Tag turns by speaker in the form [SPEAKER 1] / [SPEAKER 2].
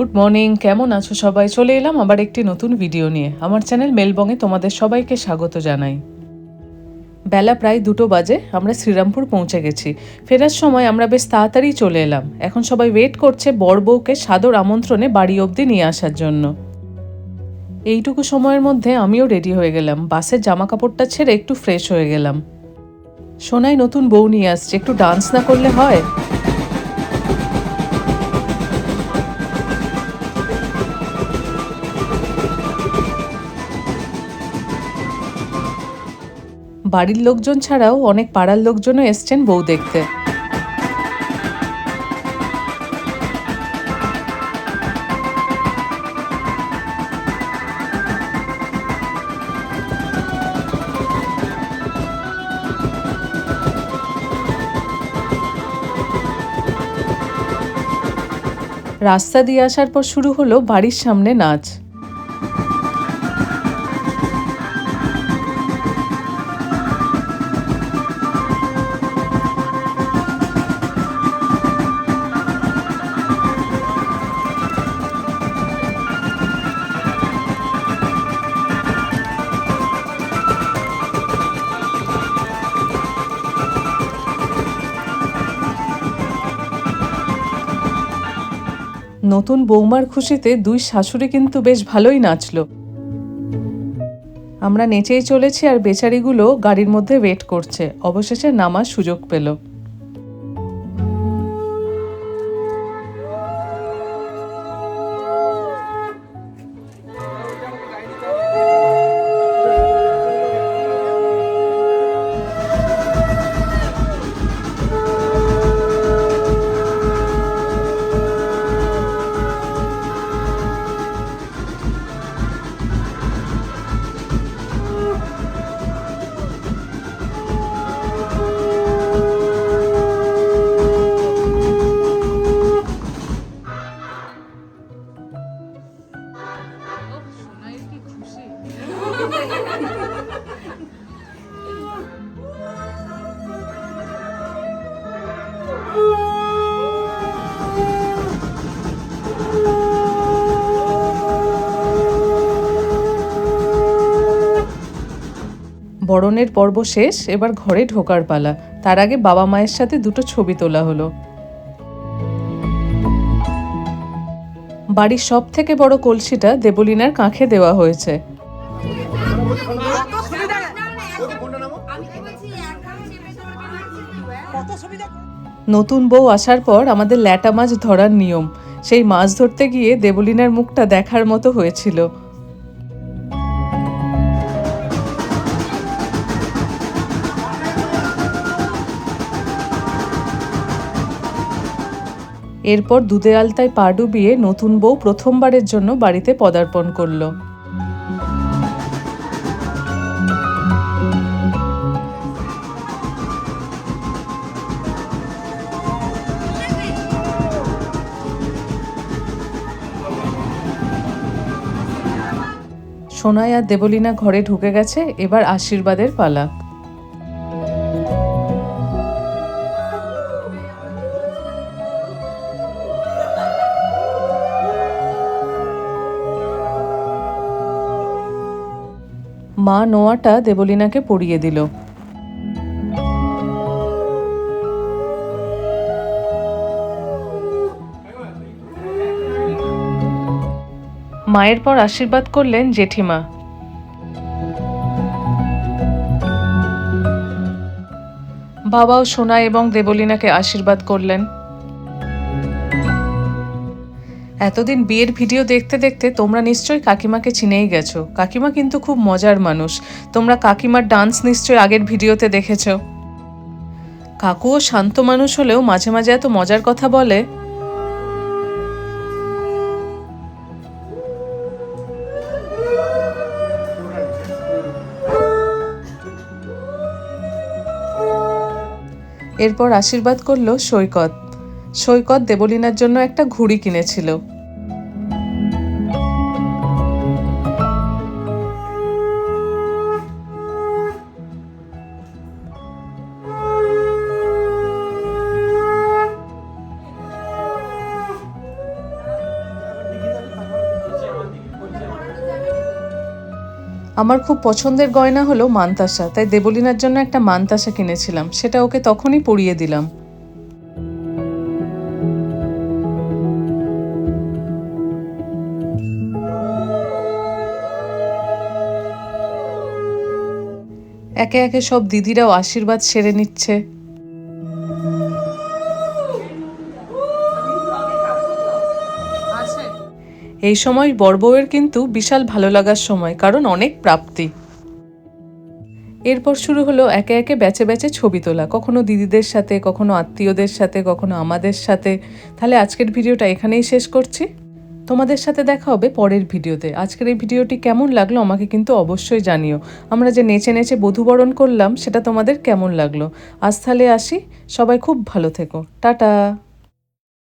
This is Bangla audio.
[SPEAKER 1] গুড মর্নিং কেমন আছো সবাই? চলে এলাম আবার একটি নতুন ভিডিও নিয়ে। আমার চ্যানেল মেলবঙ্গে তোমাদের সবাইকে স্বাগত জানাই। বেলা প্রায় দুটো বাজে, আমরা শ্রীরামপুর পৌঁছে গেছি। ফেরার সময় আমরা বেশ তাড়াতাড়ি চলে এলাম। এখন সবাই ওয়েট করছে বর বউকে সাদর আমন্ত্রণে বাড়ি অবধি নিয়ে আসার জন্য। এইটুকু সময়ের মধ্যে আমিও রেডি হয়ে গেলাম। বাসের জামা কাপড়টা ছেড়ে একটু ফ্রেশ হয়ে গেলাম। সোনাই নতুন বউ নিয়ে আসছে। একটু ডান্স না করলে হয়? বাড়ির লোকজন ছাড়াও অনেক পাড়ার লোকজনও এসছেন বউ দেখতে। রাস্তা দিয়ে আসার পর শুরু হলো বাড়ির সামনে নাচ। নতুন বৌমার খুশিতে দুই শাশুড়ি কিন্তু বেশ ভালোই নাচল। আমরা নেচেই চলেছি আর বেচারিগুলো গাড়ির মধ্যে ওয়েট করছে। অবশেষে নামার সুযোগ পেল। বরণের পর্ব শেষ, এবার ঘরে ঢোকার পালা। তার আগে বাবা মায়ের সাথে দুটো ছবি তোলা হলো। বাড়ির সব থেকে বড় কলসিটা দেবলিনার কাঁখে দেওয়া হয়েছে। নতুন বউ আসার পর আমাদের ল্যাটা মাছ ধরার নিয়ম। সেই মাছ ধরতে গিয়ে দেবলিনার মুখটা দেখার মতো হয়েছিল। এরপর দুধে আলতায় পা ডুবিয়ে নতুন বউ প্রথমবারের জন্য বাড়িতে পদার্পণ করল। সোনাই আর দেবলীনা ঘরে ঢুকে গেছে, এবার আশীর্বাদের পালা। মা নোয়াটা দেবলীনাকে পরিয়ে দিল। মায়ের পর আশীর্বাদ করলেন জেঠিমা। বাবাও সোনা এবং দেবলীনাকে আশীর্বাদ করলেন। এতদিন বিয়ের ভিডিও দেখতে দেখতে তোমরা নিশ্চয়ই কাকিমাকে চিনেই গেছো। কাকিমা কিন্তু খুব মজার মানুষ। তোমরা কাকিমার ডান্স নিশ্চয়ই আগের ভিডিওতে দেখেছ। কাকুও শান্ত মানুষ হলেও মাঝে মাঝে এত মজার কথা বলে। এরপর আশীর্বাদ করল সৈকত। সৈকত দেবলীনার জন্য একটা ঘুড়ি কিনেছিল। আমার খুব পছন্দের গয়না হলো মান্তাসা, তাই দেবলিনার জন্য একটা মান্তাসা কিনেছিলাম, সেটা ওকে তখনই পরিয়ে দিলাম। একে একে সব দিদিরাও আশীর্বাদ সেরে নিচ্ছে। এই সময় বড়বউয়ের কিন্তু বিশাল ভালো লাগার সময়, কারণ অনেক প্রাপ্তি। এরপর শুরু হলো একে একে ব্যাচে ব্যাচে ছবি তোলা, কখনো দিদিদের সাথে, কখনো আত্মীয়দের সাথে, কখনো আমাদের সাথে। তাহলে আজকের ভিডিওটা এখানেই শেষ করছি। তোমাদের সাথে দেখা হবে পরের ভিডিওতে। আজকের এই ভিডিওটি কেমন লাগল আমাকে কিন্তু অবশ্যই জানিও। আমরা যে নেচে নেচে বধুবরণ করলাম, সেটা তোমাদের কেমন লাগল? আজ তাহলে আসি। সবাই খুব ভালো থেকো। টাটা!